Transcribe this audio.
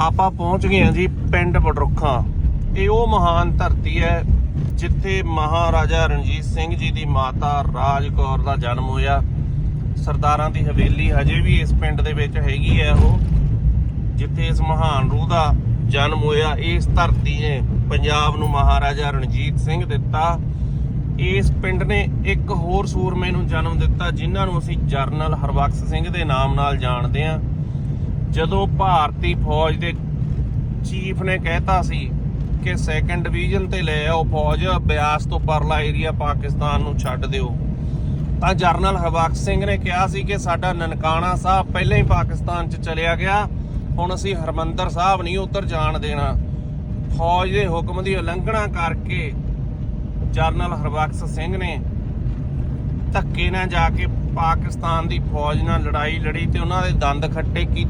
ਆਪਾਂ ਪਹੁੰਚ ਗਏ ਹਾਂ ਜੀ ਪਿੰਡ ਬਡਰੁੱਖਾਂ ਇਹ ਉਹ ਮਹਾਨ ਧਰਤੀ ਹੈ ਜਿੱਥੇ ਮਹਾਰਾਜਾ ਰਣਜੀਤ ਸਿੰਘ ਜੀ ਦੀ ਮਾਤਾ ਰਾਜ ਕੌਰ ਦਾ ਜਨਮ ਹੋਇਆ। ਸਰਦਾਰਾਂ ਦੀ ਹਵੇਲੀ ਹਜੇ ਵੀ ਇਸ ਪਿੰਡ ਦੇ ਵਿੱਚ ਹੈਗੀ ਹੈ ਉਹ, ਜਿੱਥੇ ਇਸ ਮਹਾਨ ਰੂਹ ਦਾ ਜਨਮ ਹੋਇਆ। ਇਸ ਧਰਤੀ ਨੇ ਪੰਜਾਬ ਨੂੰ ਮਹਾਰਾਜਾ ਰਣਜੀਤ ਸਿੰਘ ਦਿੱਤਾ। ਇਸ ਪਿੰਡ ਨੇ ਇੱਕ ਹੋਰ ਸੂਰਮੇ ਨੂੰ ਜਨਮ ਦਿੱਤਾ, ਜਿਨ੍ਹਾਂ ਨੂੰ ਅਸੀਂ ਜਰਨਲ ਹਰਬਖਸ਼ ਸਿੰਘ ਦੇ ਨਾਮ ਨਾਲ ਜਾਣਦੇ ਹਾਂ। ਜਦੋਂ ਭਾਰਤੀ ਫੌਜ ਦੇ ਚੀਫ ਨੇ ਕਹਿਤਾ ਸੀ ਕਿ ਸੈਕੰਡ ਡਿਵੀਜ਼ਨ ਤੇ ਲੈ ਆਓ ਫੌਜ, ਬਿਆਸ ਤੋਂ ਪਰਲਾ ਏਰੀਆ ਪਾਕਿਸਤਾਨ ਨੂੰ ਛੱਡ ਦਿਓ। ਤਾਂ ਜਰਨਲ ਹਰਬਖਸ਼ ਸਿੰਘ ਨੇ ਕਿਹਾ ਸੀ ਕਿ ਸਾਡਾ ਨਨਕਾਣਾ ਸਾਹਿਬ ਪਹਿਲਾਂ ਹੀ ਪਾਕਿਸਤਾਨ 'ਚ ਚਲਿਆ ਗਿਆ। ਹੁਣ ਅਸੀਂ ਹਰਮੰਦਰ ਸਾਹਿਬ ਨਹੀਂ ਉੱਧਰ ਜਾਣ ਦੇਣਾ। ਫੌਜ ਦੇ ਹੁਕਮ ਦੀ ਉਲੰਘਣਾ ਕਰਕੇ ਜਰਨਲ ਹਰਬਖਸ਼ ਸਿੰਘ ਨੇ ਧੱਕੇ ਨਾਲ ਜਾ ਕੇ ਪਾਕਿਸਤਾਨ ਦੀ ਫੌਜ ਨਾਲ ਲੜਾਈ ਲੜੀ ਤੇ ਉਹਨਾਂ ਦੇ ਦੰਦ ਖੱਟੇ ਕੀਤੇ।